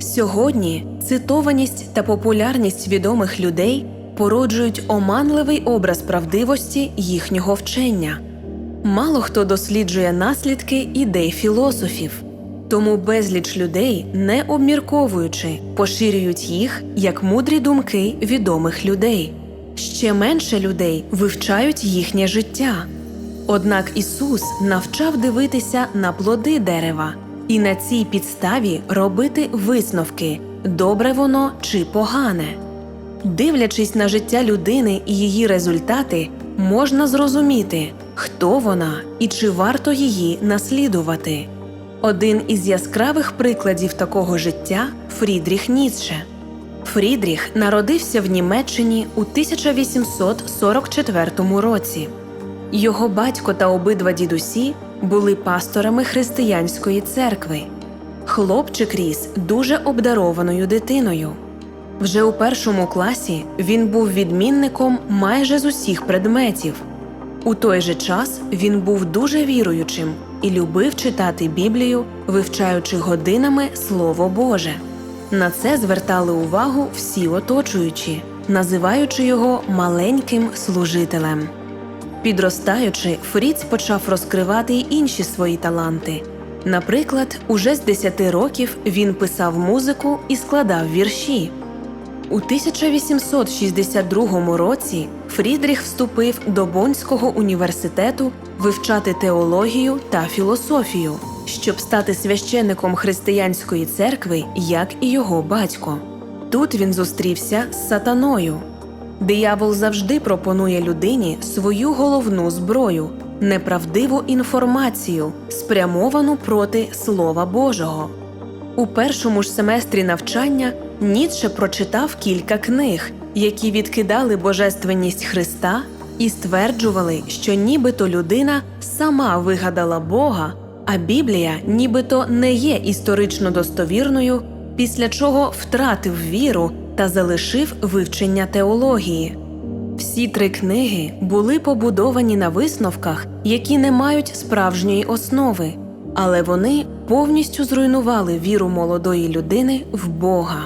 Сьогодні цитованість та популярність відомих людей породжують оманливий образ правдивості їхнього вчення. Мало хто досліджує наслідки ідей філософів, тому безліч людей, не обмірковуючи, поширюють їх як мудрі думки відомих людей. Ще менше людей вивчають їхнє життя. Однак Ісус навчав дивитися на плоди дерева і на цій підставі робити висновки, добре воно чи погане. Дивлячись на життя людини і її результати, можна зрозуміти, хто вона і чи варто її наслідувати. Один із яскравих прикладів такого життя Фрідріх Ніцше. Фрідріх народився в Німеччині у 1844 році. Його батько та обидва дідусі були пасторами християнської церкви. Хлопчик ріс дуже обдарованою дитиною. Вже у першому класі він був відмінником майже з усіх предметів. У той же час він був дуже віруючим і любив читати Біблію, вивчаючи годинами Слово Боже. На це звертали увагу всі оточуючі, називаючи його маленьким служителем. Підростаючи, Фріц почав розкривати й інші свої таланти. Наприклад, уже з 10 років він писав музику і складав вірші. У 1862 році Фрідріх вступив до Боннського університету вивчати теологію та філософію, щоб стати священником християнської церкви, як і його батько. Тут він зустрівся з сатаною. Диявол завжди пропонує людині свою головну зброю неправдиву інформацію, спрямовану проти Слова Божого. У першому ж семестрі навчання Ніцше прочитав кілька книг, які відкидали божественність Христа і стверджували, що нібито людина сама вигадала Бога, а Біблія нібито не є історично достовірною, після чого втратив віру та залишив вивчення теології. Всі три книги були побудовані на висновках, які не мають справжньої основи, але вони повністю зруйнували віру молодої людини в Бога.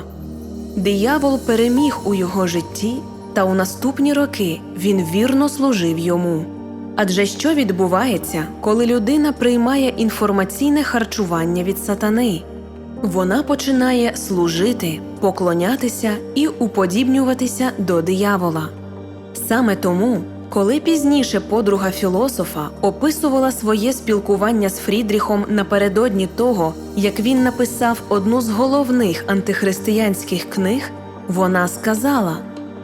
Диявол переміг у його житті, та у наступні роки він вірно служив йому. Адже що відбувається, коли людина приймає інформаційне харчування від сатани? Вона починає служити, поклонятися і уподібнюватися до диявола. Саме тому, коли пізніше подруга філософа описувала своє спілкування з Фрідріхом напередодні того, як він написав одну з головних антихристиянських книг, вона сказала: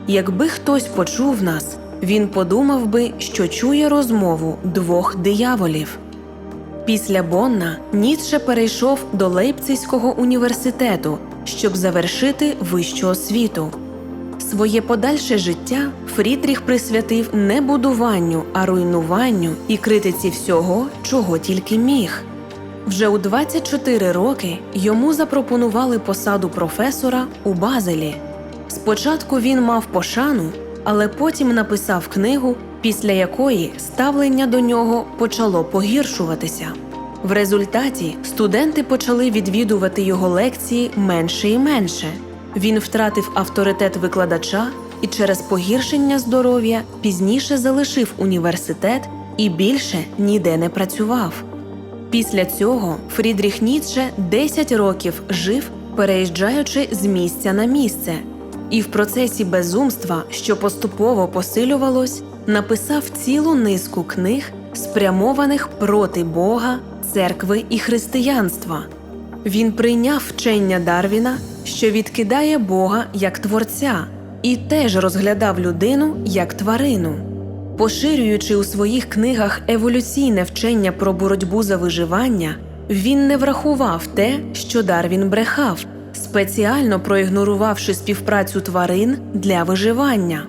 якби хтось почув нас, він подумав би, що чує розмову двох дияволів. Після Бонна Ніцше перейшов до Лейпцизького університету, щоб завершити вищу освіту. Своє подальше життя Фрідріх присвятив не будуванню, а руйнуванню і критиці всього, чого тільки міг. Вже у 24 роки йому запропонували посаду професора у Базелі. Спочатку він мав пошану, але потім написав книгу, після якої ставлення до нього почало погіршуватися. В результаті студенти почали відвідувати його лекції менше і менше. Він втратив авторитет викладача і через погіршення здоров'я пізніше залишив університет і більше ніде не працював. Після цього Фрідріх Ніцше 10 років жив, переїжджаючи з місця на місце, і в процесі безумства, що поступово посилювалось, написав цілу низку книг, спрямованих проти Бога, церкви і християнства. Він прийняв вчення Дарвіна, що відкидає Бога як творця, і теж розглядав людину як тварину. Поширюючи у своїх книгах еволюційне вчення про боротьбу за виживання, він не врахував те, що Дарвін брехав, спеціально проігнорувавши співпрацю тварин для виживання.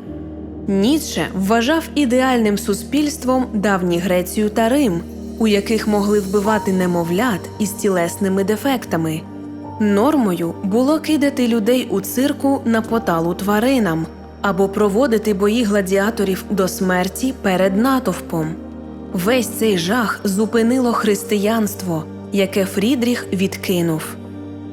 Ніцше вважав ідеальним суспільством давні Грецію та Рим, у яких могли вбивати немовлят із тілесними дефектами. Нормою було кидати людей у цирку на поталу тваринам або проводити бої гладіаторів до смерті перед натовпом. Весь цей жах зупинило християнство, яке Фрідріх відкинув.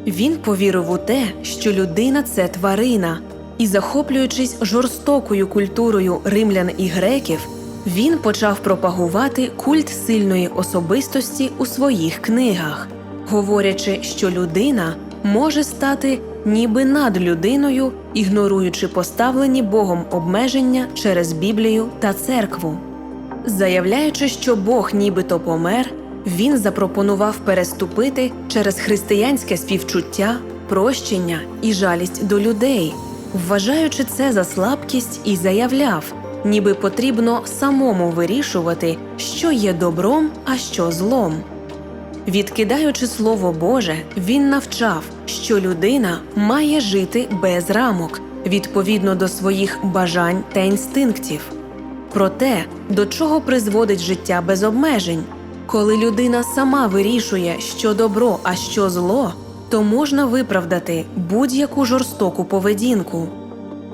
Він повірив у те, що людина це тварина, і, захоплюючись жорстокою культурою римлян і греків, він почав пропагувати культ сильної особистості у своїх книгах, говорячи, що людина може стати ніби над людиною, ігноруючи поставлені Богом обмеження через Біблію та церкву. Заявляючи, що Бог нібито помер, він запропонував переступити через християнське співчуття, прощення і жалість до людей, вважаючи це за слабкість, і заявляв, ніби потрібно самому вирішувати, що є добром, а що злом. Відкидаючи Слово Боже, він навчав, що людина має жити без рамок відповідно до своїх бажань та інстинктів. Про те, до чого призводить життя без обмежень, коли людина сама вирішує, що добро, а що зло, то можна виправдати будь-яку жорстоку поведінку.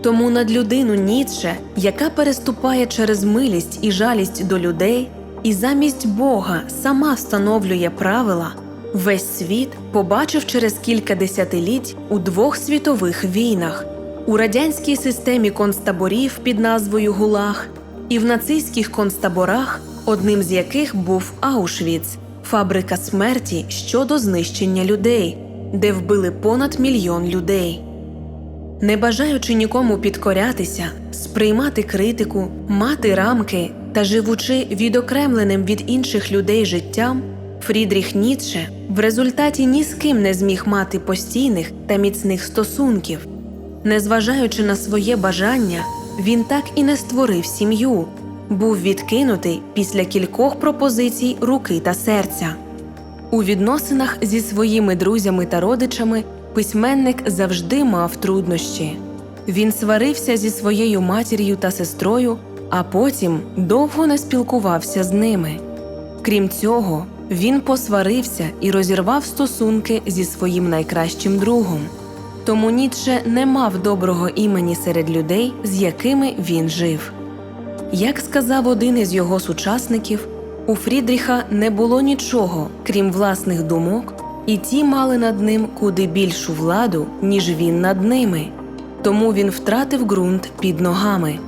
Тому над людину Ніцше, яка переступає через милість і жалість до людей, і замість Бога сама встановлює правила, весь світ побачив через кілька десятиліть у двох світових війнах, у радянській системі концтаборів під назвою ГУЛАГ і в нацистських концтаборах, одним з яких був Аушвіц, фабрика смерті щодо знищення людей, де вбили понад мільйон людей. Не бажаючи нікому підкорятися, сприймати критику, мати рамки та живучи відокремленим від інших людей життям, Фрідріх Ніцше в результаті ні з ким не зміг мати постійних та міцних стосунків. Незважаючи на своє бажання, він так і не створив сім'ю, був відкинутий після кількох пропозицій руки та серця. У відносинах зі своїми друзями та родичами письменник завжди мав труднощі. Він сварився зі своєю матір'ю та сестрою, а потім довго не спілкувався з ними. Крім цього, він посварився і розірвав стосунки зі своїм найкращим другом. Тому Ніцше не мав доброго імені серед людей, з якими він жив. Як сказав один із його сучасників, у Фрідріха не було нічого, крім власних думок, і ті мали над ним куди більшу владу, ніж він над ними, тому він втратив ґрунт під ногами.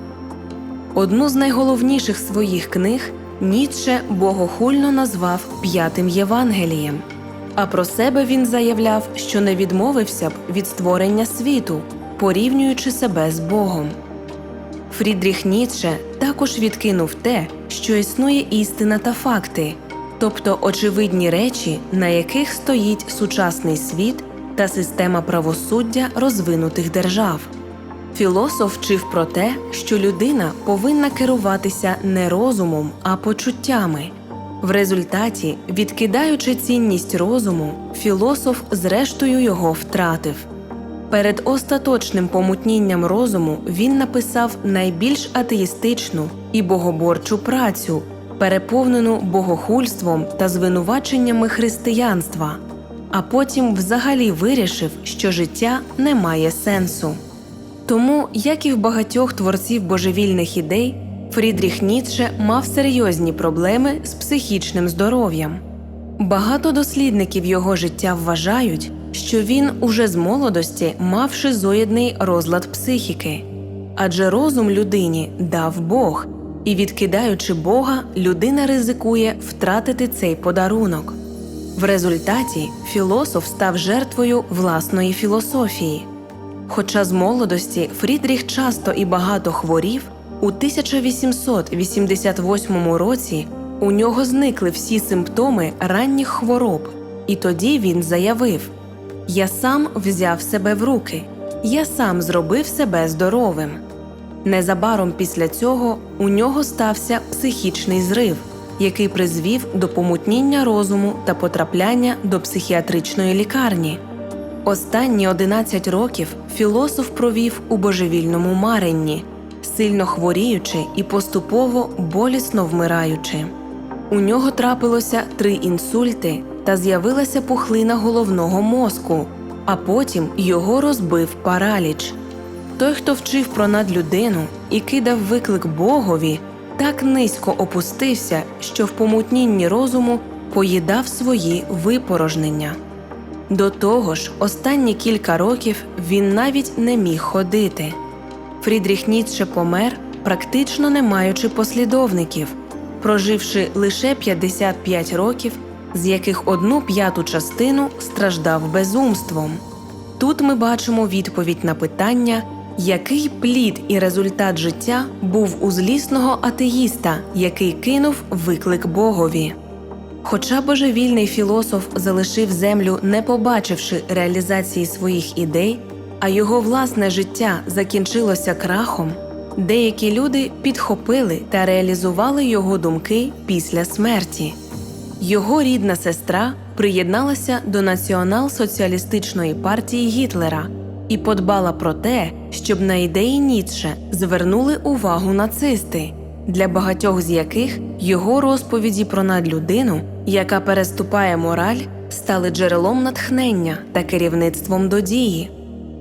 Одну з найголовніших своїх книг Ніцше богохульно назвав П'ятим Євангелієм. А про себе він заявляв, що не відмовився б від створення світу, порівнюючи себе з Богом. Фрідріх Ніцше також відкинув те, що існує істина та факти, тобто очевидні речі, на яких стоїть сучасний світ та система правосуддя розвинутих держав. Філософ вчив про те, що людина повинна керуватися не розумом, а почуттями. В результаті, відкидаючи цінність розуму, філософ зрештою його втратив. Перед остаточним помутнінням розуму він написав найбільш атеїстичну і богоборчу працю, переповнену богохульством та звинуваченнями християнства, а потім взагалі вирішив, що життя не має сенсу. Тому, як і в багатьох творців божевільних ідей, Фрідріх Ніцше мав серйозні проблеми з психічним здоров'ям. Багато дослідників його життя вважають, що він уже з молодості мав шизоїдний розлад психіки, адже розум людині дав Бог, і, відкидаючи Бога, людина ризикує втратити цей подарунок. В результаті філософ став жертвою власної філософії. Хоча з молодості Фрідріх часто і багато хворів, у 1888 році у нього зникли всі симптоми ранніх хвороб, і тоді він заявив: Я сам взяв себе в руки, я сам зробив себе здоровим. Незабаром після цього у нього стався психічний зрив, який призвів до помутніння розуму та потрапляння до психіатричної лікарні. Останні 11 років філософ провів у божевільному маренні, сильно хворіючи і поступово болісно вмираючи. У нього трапилося три інсульти та з'явилася пухлина головного мозку, а потім його розбив параліч. Той, хто вчив про надлюдину і кидав виклик Богові, так низько опустився, що в помутнінні розуму поїдав свої випорожнення. До того ж, останні кілька років він навіть не міг ходити. Фрідріх Ніцше помер, практично не маючи послідовників, проживши лише 55 років, з яких одну п'яту частину страждав безумством. Тут ми бачимо відповідь на питання, який плід і результат життя був у злісного атеїста, який кинув виклик Богові. Хоча божевільний філософ залишив землю, не побачивши реалізації своїх ідей, а його власне життя закінчилося крахом, деякі люди підхопили та реалізували його думки після смерті. Його рідна сестра приєдналася до націонал-соціалістичної партії Гітлера і подбала про те, щоб на ідеї Ніцше звернули увагу нацисти, для багатьох з яких його розповіді про надлюдину, яка переступає мораль, стали джерелом натхнення та керівництвом до дії.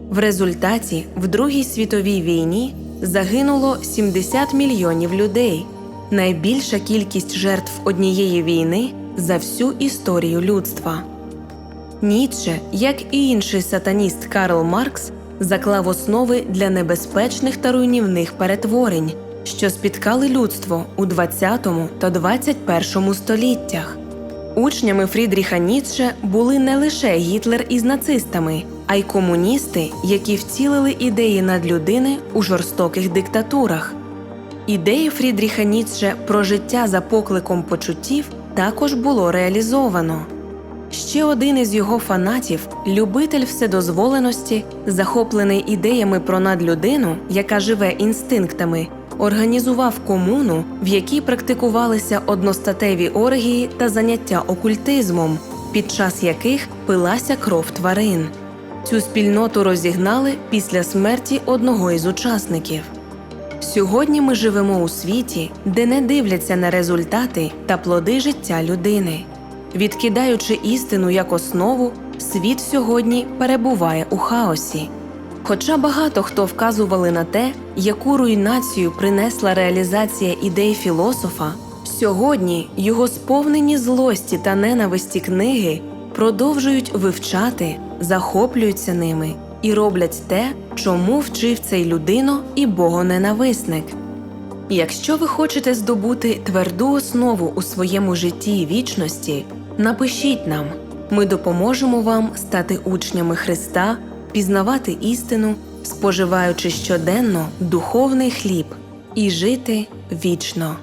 В результаті в Другій світовій війні загинуло 70 мільйонів людей, найбільша кількість жертв однієї війни за всю історію людства. Ніцше, як і інший сатаніст Карл Маркс, заклав основи для небезпечних та руйнівних перетворень, що спіткали людство у 20 та 21 століттях. Учнями Фрідріха Ніцше були не лише Гітлер із нацистами, а й комуністи, які вцілили ідеї надлюдини у жорстоких диктатурах. Ідеї Фрідріха Ніцше про життя за покликом почуттів також було реалізовано. Ще один із його фанатів, любитель вседозволеності, захоплений ідеями про надлюдину, яка живе інстинктами, організував комуну, в якій практикувалися одностатеві оргії та заняття окультизмом, під час яких пилася кров тварин. Цю спільноту розігнали після смерті одного із учасників. Сьогодні ми живемо у світі, де не дивляться на результати та плоди життя людини. Відкидаючи істину як основу, світ сьогодні перебуває у хаосі. Хоча багато хто вказували на те, яку руйнацію принесла реалізація ідей філософа, сьогодні його сповнені злості та ненависті книги продовжують вивчати, захоплюються ними і роблять те, чому вчив цей людино і богоненависник. Якщо ви хочете здобути тверду основу у своєму житті і вічності, напишіть нам. Ми допоможемо вам стати учнями Христа, пізнавати істину, споживаючи щоденно духовний хліб і жити вічно.